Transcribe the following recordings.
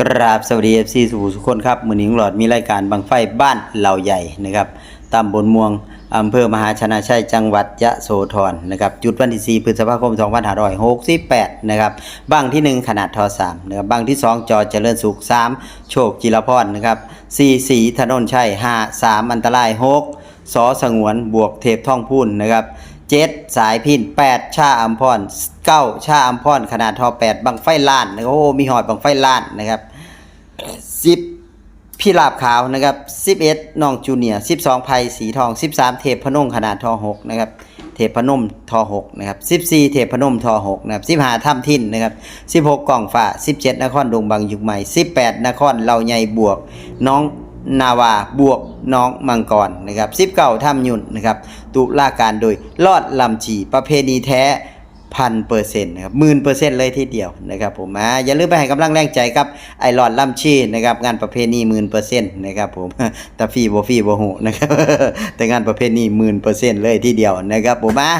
กราบสวัสดี FC สู่ทุคนครับมือหนี้หลอดมีรายการบังไฟบ้านเหล่าใหญ่นะครับตำบลม่วงอำเภอมหาชนะชัยจังหวัดยะโสธรนะครับจุดวันที่4พฤษภาคม2568นะครับบ้างที่ 1 ขนาดทอ3นะครับบ้างที่ 2 จอเจริญสุข 3 โชคจิรพรนะครับ4สีถนนชัย5 3 อันตราย 6สอสงวนบวกเทพท่องพูนนะครับ เจ็ดสายพินแปดชาอัมพรเก้าชาอัมพรขนาดทอแปดบังไฟล้านนะครับโอ้มีหอดบังไฟล้านนะครับสิบพี่ลาบขาวนะครับสิบเอ็ดน้องจูเนียร์สิบสองไผ่สีทองสิบสามเทพพนมขนาดทอหกนะครับเทพพนมทอหกนะครับสิบสี่เทพพนมทอหกนะครับสิบห้าถ้ำทินนะครับสิบหกกล่องฝ่าสิบเจ็ดนครดงบางยุคใหม่สิบแปดนครเหล่าใหญ่บวก น้อง นาวาบวกน้องมังกรนะครับสิบเก้าถ้ำยุ่นนะครับตุลาการโดยลอดลำฉีประเพณีแท้พันเปอร์เซ็นต์นะครับหมื่นเปอร์เซ็นต์เลยทีเดียวนะครับผมอ่าอย่าลืมไปให้กำลังแรงใจกับไอหลอดลำชีนะครับงานประเพณีหมื่นเปอร์เซ็นต์นะครับผมแต่ฟรีบ่ฟรีบ่หูนะครับแต่งานประเพณีหมื่นเปอร์เซ็นต์เลยทีเดียวนะครับผมอ่า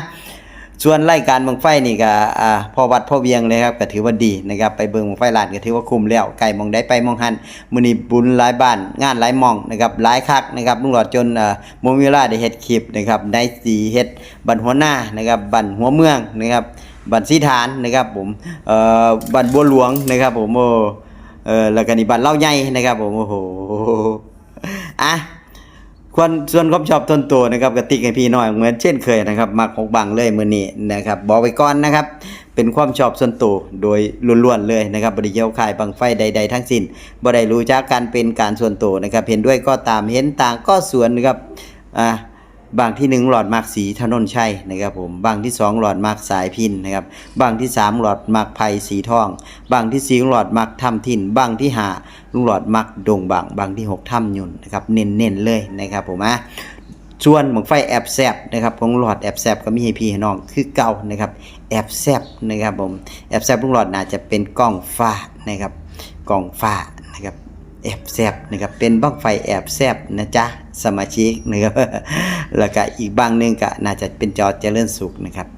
ส่วนรายการบังไฟนี่ก็อ่าพอวัดพอเวียงเลยครับก็ถือว่าดีนะครับไปเบิ่งบังไฟลานก็ถือว่าคุ้มแล้วไก่มองได้ไปมองหันมื้อนี้บุญหลายบ้านงานหลายมองนะครับหลายคักนะครับลุงหลอดจนเอ่อบ่มีเวลาได้เฮ็ดคลิปนะครับได้สีเฮ็ดบันหัวหน้านะครับบันหัวเมืองนะครับบันสีฐานนะครับผมเอ่อบันบัวหลวงนะครับผมโอ้เออแล้วก็นี่บันเล่าใหญ่นะครับผมโอ้โหอะ ควรส่วนความชอบต้นตัวนะครับกติกให้พี่น้อยเหมือนเช่นเคยนะครับมักหกบังเลยมือนี้นะครับบอกไว้ก่อนนะครับ เป็นความชอบส่วนตัวโดยล้วนๆเลยนะครับบริเกี่ยวขายบังไฟใด ๆ ทั้งสิ้นบ่ได้รู้จักการเป็นการส่วนตัวนะครับ เห็นด้วยก็ตามเห็นต่างก็ส่วนนะครับอ่า บางที่หนึ่งหลอดมากสีถนนชัยนะครับผมบางที่สองหลอดมากสายพินนะครับบางที่สามหลอดมากไผ่สีทอง บางที่สี่หลอดมักทำทินบางที่ห้าลุงหลอดมักดงบางบางที่หกถ้ำยุนนะครับเน้นๆเลยนะครับผมอะส่วนหมวกไฟแอบแซบนะครับของหลอดแอบแซบก็มีให้พี่ให้น้องคือเก่านะครับแอบแซบนะครับผมแอบแซบลุงหลอดน่าจะเป็นกล้องฟ้านะครับกล้องฟ้านะครับ แอบแซบนะครับเป็นบ้างไฟแอบแซบนะจ๊ะสมาชิกนะครับแล้วก็อีกบางนึงก็น่าจะเป็นจอเจริญสุขนะครับ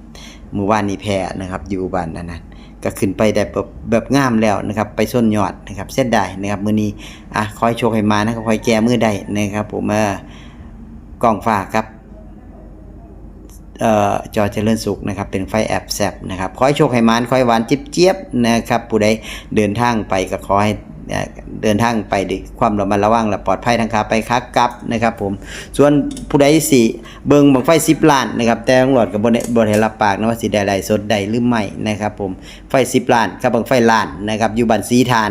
เมื่อวานนี้แพ้นะครับอยู่บ้านนั้นนะก็ขึ้นไปได้แบบแบบงามแล้วนะครับไปส้นยอดนะครับเส้นได้นะครับมือนี้อะคอยโชคให้มานะครับคอยแก้มือได้นะครับผมเออกล้องฟ้าครับเอ่อจอเจริญสุขนะครับเป็นไฟแอบแซบนะครับคอยโชคให้มานคอยหวานจิ๊บเจี๊ยบนะครับผู้ใดเดินทางไปก็ขอให้ เดินทางไปด้วยความระมัดระวังและปลอดภัยทางขาไปคักกลับนะครับผมส่วนผู้ใดสิเบิงบังไฟสิบล้านนะครับแต่ตำรวจกับบนบนเฮลับปากนะว่าสิได้ไลฟ์สดใดหรือไม่นะครับผมไฟสิบล้านกับบังไฟล้านนะครับอยู่บ้านสีทาน